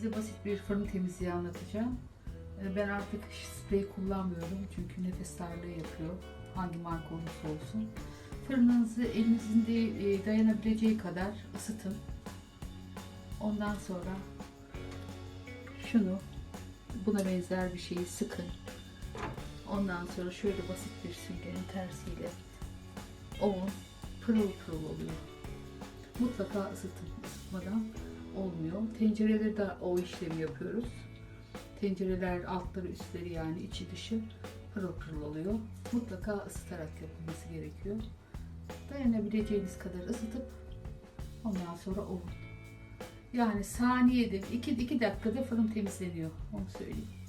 Size basit bir fırın temizliği anlatacağım. Ee, Ben artık sprey kullanmıyorum çünkü nefes darlığı yapıyor. Hangi marka olursa olsun. Fırınınızı elinizin de e, dayanabileceği kadar ısıtın. Ondan sonra şunu buna benzer bir şeyi sıkın. Ondan sonra şöyle basit bir süngerin tersiyle ovun pırıl pırıl oluyor. Mutlaka ısıtın. Isıtmadan olmuyor. Tencereleri de o işlemi yapıyoruz. Tencereler altları üstleri yani içi dışı pırıl pırıl oluyor. Mutlaka ısıtarak yapılması gerekiyor. Dayanabileceğiniz kadar ısıtıp ondan sonra ovun. Yani saniyede 2 2 dakikada fırın temizleniyor. Onu söyleyeyim.